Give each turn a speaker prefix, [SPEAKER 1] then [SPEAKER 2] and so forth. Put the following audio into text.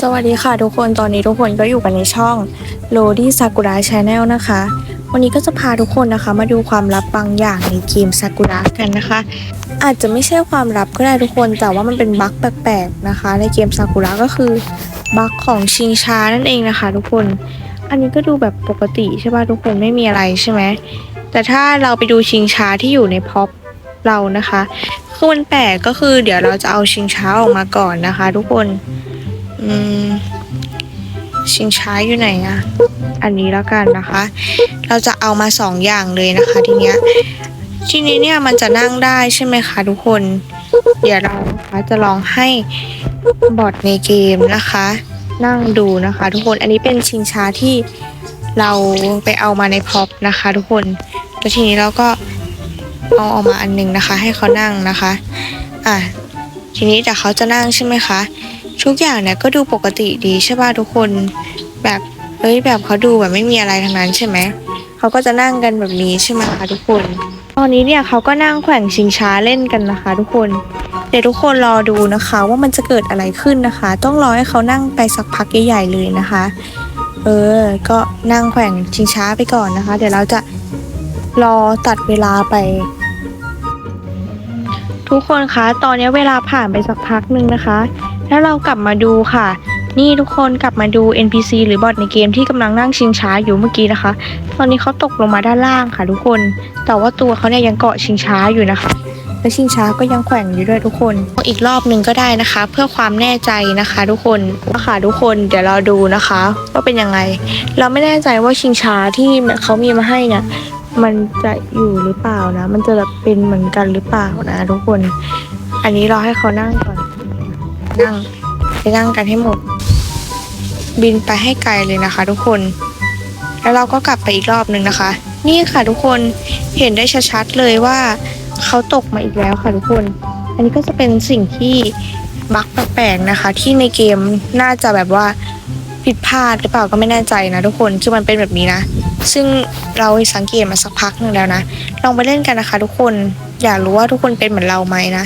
[SPEAKER 1] สวัสดีค่ะทุกคนตอนนี้ทุกคนก็อยู่กันในช่อง l o d y Sakura Channel นะคะ วันนี้ก็จะพาทุกคนนะคะ มาดูความลับบางอย่างในเกม Sakura กันนะคะ อาจจะไม่ใช่ความลับก็ได้ทุกคน แต่ว่ามันเป็นบั๊กแปลกๆนะคะ ในเกม Sakura ก็คือบั๊กของชิงช้านั่นเองนะคะ ทุกคน อันนี้ก็ดูแบบปกติใช่ป่ะทุกคนไม่มีอะไรใช่ไหมแต่ถ้าเราไปดูชิงช้าที่อยู่ในพ็อปเรานะคะคือมันแปลกก็คือเดี๋ยวเราจะเอาชิงช้าออกมาก่อนนะคะ ทุกคน อืมชิงช้าอยู่ไหนอะอันนี้แล้วกันนะคะ เราจะเอามาสองอย่างเลยนะคะทีเนี้ย ทีนี้เนี่ยมันจะนั่งได้ใช่ไหมคะทุกคน เดี๋ยวเรานะคะจะลองให้บอทในเกมนะคะ นั่งดูนะคะ ทุกคน อันนี้เป็นชิงช้าที่เราไปเอามาในพ็อปนะคะ ทุกคน แล้วทีนี้เราก็เอาออกมาอันหนึงนะคะ ให้เขานั่งนะคะ อะ ทีนี้แต่เขาจะนั่งใช่ไหมคะ ทุกอย่างเนี่ยก็ดูปกติดีใช่ป่ะทุกคนแบบเฮ้ยแบบเขาดูแบบไม่มีอะไรทั้งนั้นใช่ไหมเขาก็จะนั่งกันแบบนี้ใช่ไหมคะทุกคน ตอนนี้เนี่ยเขาก็นั่งแข่งชิงช้าเล่นกันนะคะ ทุกคนเดี๋ยวทุกคนรอดูนะคะ ว่ามันจะเกิดอะไรขึ้นนะคะ ต้องรอให้เขานั่งไปสักพักใหญ่ๆเลยนะคะ เออ ก็นั่งแข่งชิงช้าไปก่อนนะคะ เดี๋ยวเราจะรอตัดเวลาไป ทุกคนคะ ตอนนี้เวลาผ่านไปสักพักหนึ่งนะคะ แล้วเรากลับมาดูค่ะ นี่ทุกคนกลับมาดู NPC หรือบอทในเกมที่กำลังนั่งชิงช้าอยู่เมื่อกี้นะคะ ตอนนี้เขาตกลงมาด้านล่างค่ะ ทุกคน แต่ว่าตัวเขาเนี่ยยังเกาะชิงช้าอยู่นะคะ และชิงช้าก็ยังแขว่งอยู่ด้วยทุกคน อีกรอบหนึ่งก็ได้นะคะ เพื่อความแน่ใจนะคะ ทุกคนค่ะทุกคนเดี๋ยวเราดูนะคะว่าเป็นยังไง เราไม่แน่ใจว่าชิงช้าที่เขามีมาให้เนี่ยมันจะอยู่หรือเปล่านะ มันจะแบบเป็นเหมือนกันหรือเปล่านะ ทุกคน อันนี้เราให้เขานั่งก่อน นั่งไปนั่งกันให้หมด บินไปให้ไกลเลยนะคะ ทุกคน แล้วเราก็กลับไปอีกรอบหนึ่งนะคะ นี่ค่ะทุกคนเห็นได้ชัดๆเลยว่าเขาตกมาอีกแล้วค่ะทุกคน อันนี้ก็จะเป็นสิ่งที่บั๊กแปลกๆนะคะ ที่ในเกมน่าจะแบบว่าผิดพลาดหรือเปล่าก็ไม่แน่ใจนะทุกคนคือมันเป็นแบบนี้นะ ซึ่งเราสังเกตมาสักพักหนึ่งแล้วนะ ลองไปเล่นกันนะคะ ทุกคนอยากรู้ว่าทุกคนเป็นเหมือนเราไหมนะ